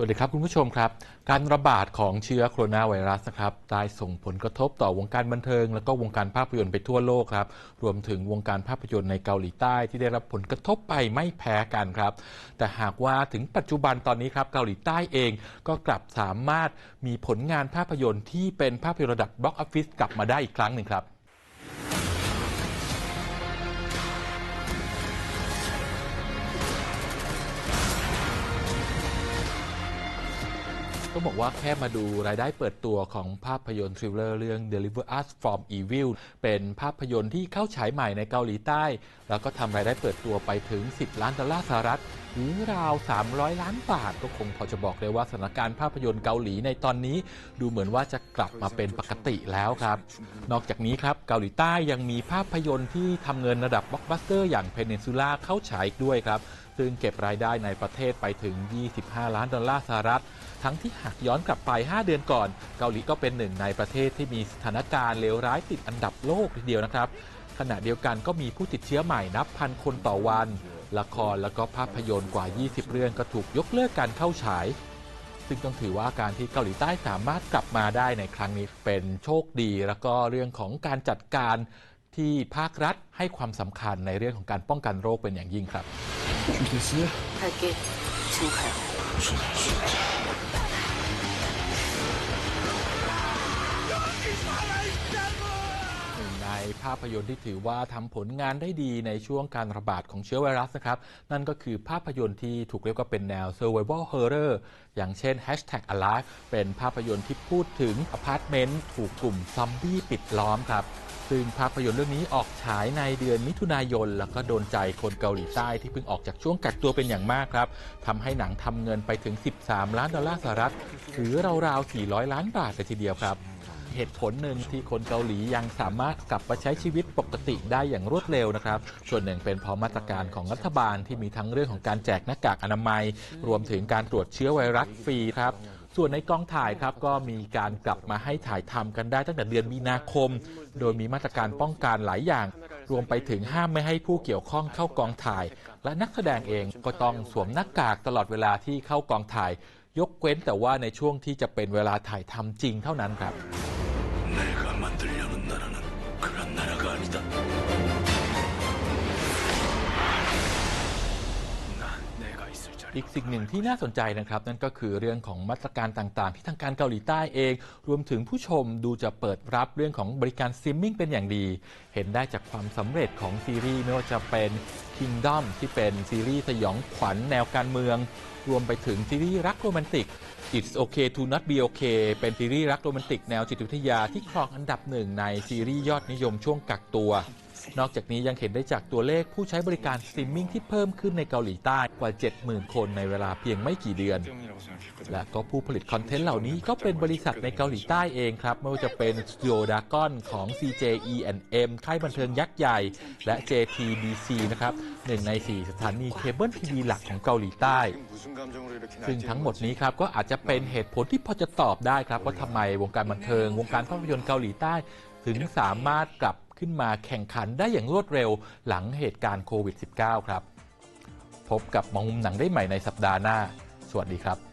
สวัสดีครับคุณผู้ชมครับ การระบาดของเชื้อโคโรนาไวรัสนะครับได้ส่งผลกระทบต่อวงการบันเทิง แล้วก็วงการภาพยนตร์ไปทั่วโลกครับรวมถึงวงการภาพยนตร์ในเกาหลีใต้ที่ได้รับผลกระทบไปไม่แพ้กันครับ แต่หากว่าถึงปัจจุบันตอนนี้ครับเกาหลีใต้เองก็กลับสามารถมีผลงานภาพยนตร์ที่เป็นภาพยนตร์ระดับบล็อกออฟฟิศกลับมาได้อีกครั้งหนึ่งครับ ต้องบอกว่าแค่มาดูรายได้เปิดตัวของภาพยนตร์ทริลเลอร์เรื่อง Deliver Us from Evil เป็นภาพยนตร์ที่เข้าฉายใหม่ในเกาหลีใต้ แล้วก็ทำรายได้เปิดตัวไปถึง 10 ล้านดอลลาร์สหรัฐหรือราว 300 ล้านบาท ก็คงพอจะบอกได้ว่าสถานการณ์ภาพยนตร์เกาหลีในตอนนี้ ดูเหมือนว่าจะกลับมาเป็นปกติแล้วครับ นอกจากนี้ครับเกาหลีใต้ยังมีภาพยนตร์ที่ทำเงินระดับบล็อกบัสเตอร์อย่าง Peninsula เข้าฉายด้วยครับ ซึ่งเก็บรายได้ในประเทศไปถึง 25 ล้านดอลลาร์สหรัฐ ทั้งที่หากย้อนกลับไป 5 เดือนก่อน เกาหลีก็เป็นหนึ่งในประเทศที่มีสถานการณ์เลวร้ายติดอันดับโลกทีเดียวนะครับ ขณะเดียวกันก็มีผู้ติดเชื้อใหม่นับพันคนต่อวัน ละครแล้วก็ภาพยนตร์กว่า 20 เรื่องก็ถูกยกเลิกการเข้าฉายซึ่งต้องถือว่าการที่เกาหลีใต้สามารถกลับมาได้ในครั้งนี้เป็นโชคดี แล้วก็เรื่องของการจัดการที่ภาครัฐให้ความสำคัญในเรื่องของการป้องกันโรคเป็นอย่างยิ่งครับ Je te laisse. Ok, ในภาพยนตร์ที่ถือว่าทำผลงานได้ดีในช่วงการระบาดของเชื้อไวรัสนะครับ นั่นก็คือภาพยนตร์ที่ถูกเรียกว่าเป็นแนว survival horror อย่างเช่น hashtag alive เป็นภาพยนตร์ที่พูดถึงอพาร์ตเมนต์ถูกกลุ่มซอมบี้ปิดล้อมครับ ซึ่งภาพยนตร์เรื่องนี้ออกฉายในเดือนมิถุนายน แล้วก็โดนใจคนเกาหลีใต้ที่เพิ่งออกจากช่วงกักตัวเป็นอย่างมากครับทำให้หนังทำเงินไปถึง 13 ล้านดอลลาร์สหรัฐหรือราวๆ 400 ล้านบาทเลยทีเดียวครับเหตุผลหนึ่งที่คนเกาหลียังสามารถกลับมาใช้ชีวิตปกติได้อย่างรวดเร็วนะครับ ส่วนหนึ่งเป็นเพราะมาตรการของรัฐบาลที่มีทั้งเรื่องของการแจกหน้ากากอนามัย รวมถึงการตรวจเชื้อไวรัสฟรีครับ ส่วนในกองถ่ายครับก็มีการกลับมาให้ถ่ายทำกันได้ตั้งแต่เดือนมีนาคม โดยมีมาตรการป้องกันหลายอย่าง รวมไปถึงห้ามไม่ให้ผู้เกี่ยวข้องเข้ากองถ่าย และนักแสดงเองก็ต้องสวมหน้ากากตลอดเวลาที่เข้ากองถ่าย ยกเว้นแต่ว่าในช่วงที่จะเป็นเวลาถ่ายทำจริงเท่านั้นครับ อีกสิ่งหนึ่งที่น่าสนใจนะครับ นั่นก็คือเรื่องของมาตรการต่างๆ ที่ทางการเกาหลีใต้เอง รวมถึงผู้ชมดูจะเปิดรับเรื่องของบริการซิมมิ่งเป็นอย่างดี เห็นได้จากความสำเร็จของซีรีส์ไม่ว่าจะเป็น Kingdom ที่เป็นซีรีส์สยองขวัญแนวการเมือง รวมไปถึงซีรีส์รักโรแมนติก It's Okay to Not Be Okay เป็นซีรีส์รักโรแมนติกแนวจิตวิทยาที่ครองอันดับหนึ่งในซีรีส์ยอดนิยมช่วงกักตัว นอกจากนี้ยังเห็นได้จากตัวเลขผู้ใช้บริการสตรีมมิ่งที่เพิ่มขึ้นในเกาหลีใต้กว่า 70,000 คนในเวลาเพียงไม่กี่เดือน และก็ผู้ผลิตคอนเทนต์เหล่านี้ก็เป็นบริษัทในเกาหลีใต้เองครับ ไม่ว่าจะเป็นสตูดโอดากอนของ CJ ENM ค่ายบันเทิงยักษ์ใหญ่ และ JTBC นะครับหนึ่งใน 4 สถานีเคเบิลทีวีหลักของเกาหลีใต้ ซึ่งทั้งหมดนี้ครับก็อาจจะเป็นเหตุผลที่พอจะตอบได้ครับว่าทำไมวงการบันเทิง วงการภาพยนตร์เกาหลีใต้ ถึงสามารถกลับ ขึ้นมาแข่งขันได้อย่างรวดเร็วหลังเหตุการณ์โควิด -19 ครับ พบกับมองมุมหนังได้ใหม่ในสัปดาห์หน้า สวัสดีครับ